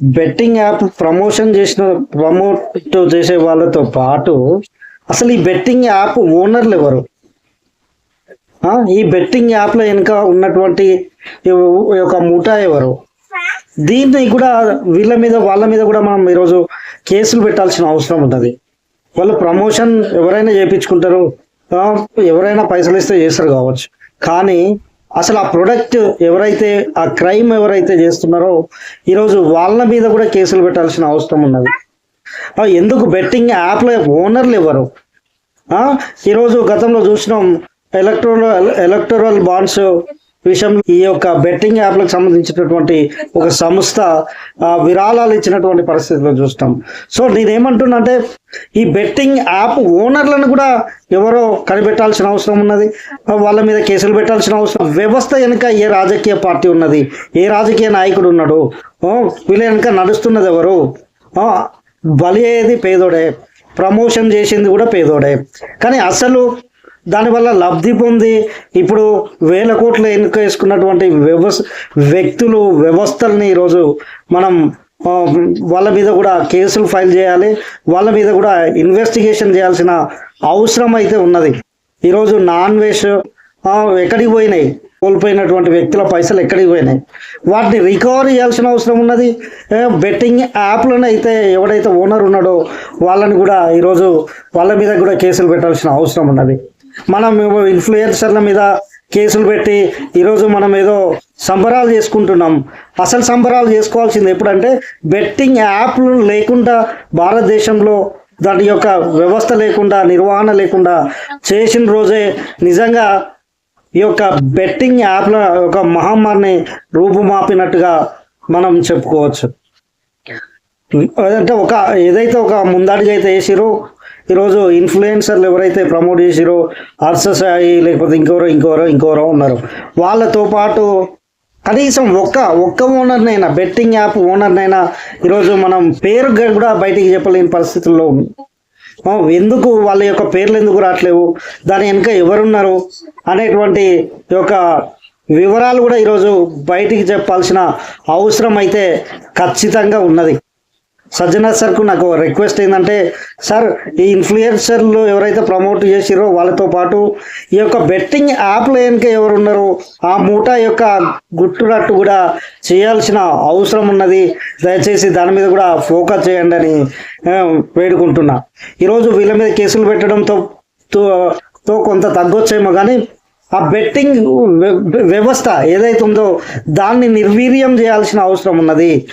Betting app promotion చేసిన promote చేసే వాళ్ళతో పాటు అసలు ఈ బెట్టింగ్ యాప్ ఓనర్లు ఎవరు? ఈ బెట్టింగ్ యాప్లో వెనుక ఉన్నటువంటి యొక్క ముఠా ఎవరు? దీన్ని కూడా వీళ్ళ మీద వాళ్ళ మీద కూడా మనం ఈరోజు కేసులు పెట్టాల్సిన అవసరం ఉంటుంది వాళ్ళు ప్రమోషన్ ఎవరైనా చేయించుకుంటారు ఎవరైనా పైసలు ఇస్తే చేస్తారు కావచ్చు. కానీ అసలు ఆ ప్రొడక్ట్ ఎవరైతే ఆ క్రైమ్ ఎవరైతే చేస్తున్నారో ఈరోజు వాళ్ళ మీద కూడా కేసులు పెట్టాల్సిన అవసరం ఉన్నది. ఎందుకు బెట్టింగ్ యాప్ల ఓనర్లు ఎవరు? ఈరోజు గతంలో చూసినాం ఎలక్ట్రల్ ఎలక్టోరల్ బాండ్స్ విషయంలో ఈ యొక్క బెట్టింగ్ యాప్లకు సంబంధించినటువంటి ఒక సంస్థ విరాళాలు ఇచ్చినటువంటి పరిస్థితిలో చూస్తాం. సో నేనేమంటున్నా అంటే ఈ బెట్టింగ్ యాప్ ఓనర్లను కూడా ఎవరో కనిపెట్టాల్సిన అవసరం ఉన్నది. వాళ్ళ మీద కేసులు పెట్టాల్సిన అవసరం. వ్యవస్థ వెనుక ఏ రాజకీయ పార్టీ ఉన్నది? ఏ రాజకీయ నాయకుడు ఉన్నాడు? వీళ్ళ వెనుక నడుస్తున్నది ఎవరు? బలి అయ్యేది పేదోడే. ప్రమోషన్ చేసింది కూడా పేదోడే. కానీ అసలు దానివల్ల లబ్ధి పొంది ఇప్పుడు వేల కోట్లు ఎన్నిక వేసుకున్నటువంటి వ్యవస్ వ్యక్తులు వ్యవస్థల్ని ఈరోజు మనం వాళ్ళ మీద కూడా కేసులు ఫైల్ చేయాలి వాళ్ళ మీద కూడా ఇన్వెస్టిగేషన్ చేయాల్సిన అవసరం అయితే ఉన్నది. ఈరోజు నాన్ వెజ్ ఎక్కడికి పోయినాయి? కోల్పోయినటువంటి వ్యక్తుల పైసలు ఎక్కడికి పోయినాయి? వాటిని రికవర్ చేయాల్సిన అవసరం ఉన్నది. బెట్టింగ్ యాప్లను అయితే ఎవడైతే ఓనర్ ఉన్నాడో వాళ్ళని కూడా ఈరోజు వాళ్ళ మీద కూడా కేసులు పెట్టాల్సిన అవసరం ఉన్నది. మనం ఇన్ఫ్లుయెన్సర్ల మీద కేసులు పెట్టి ఈరోజు మనం ఏదో సంబరాలు చేసుకుంటున్నాం. అసలు సంబరాలు చేసుకోవాల్సింది ఎప్పుడంటే బెట్టింగ్ యాప్లు లేకుండా భారతదేశంలో దాని యొక్క వ్యవస్థ లేకుండా నిర్వహణ లేకుండా చేసిన రోజే నిజంగా ఈ యొక్క బెట్టింగ్ యాప్ల ఒక మహమ్మారిని రూపుమాపినట్టుగా మనం చెప్పుకోవచ్చు. అంటే ఒక ఏదైతే ఒక ముందడుగు అయితే వేసిరో ఈరోజు ఇన్ఫ్లుయెన్సర్లు ఎవరైతే ప్రమోట్ చేసిరో అర్ససాయి లేకపోతే ఇంకెవరో ఇంకెవరో ఇంకెవరో ఉన్నారు. వాళ్ళతో పాటు కనీసం ఒక్క ఒక్క ఓనర్నైనా బెట్టింగ్ యాప్ ఓనర్నైనా ఈరోజు మనం పేరు కూడా బయటికి చెప్పలేని పరిస్థితుల్లో ఉంది ఎందుకు వాళ్ళ యొక్క పేర్లు ఎందుకు రావట్లేవు? దాని వెనుక ఎవరున్నారు? అనేటువంటి యొక్క వివరాలు కూడా ఈరోజు బయటికి చెప్పాల్సిన అవసరం అయితే ఖచ్చితంగా ఉన్నది. సజ్జనా సార్కు నాకు రిక్వెస్ట్ ఏంటంటే సార్ ఈ ఇన్ఫ్లుయెన్సర్లు ఎవరైతే ప్రమోట్ చేసిరో వాళ్ళతో పాటు ఈ యొక్క బెట్టింగ్ యాప్లు వెనుక ఎవరున్నారు ఆ మూట యొక్క గుట్టునట్టు కూడా చేయాల్సిన అవసరం ఉన్నది. దయచేసి దాని మీద కూడా ఫోకస్ చేయండి అని వేడుకుంటున్నా. ఈరోజు వీళ్ళ మీద కేసులు పెట్టడంతో తో కొంత తగ్గొచ్చేమో కానీ ఆ బెట్టింగ్ వ్యవస్థ ఏదైతే ఉందో దాన్ని నిర్వీర్యం చేయాల్సిన అవసరం ఉన్నది.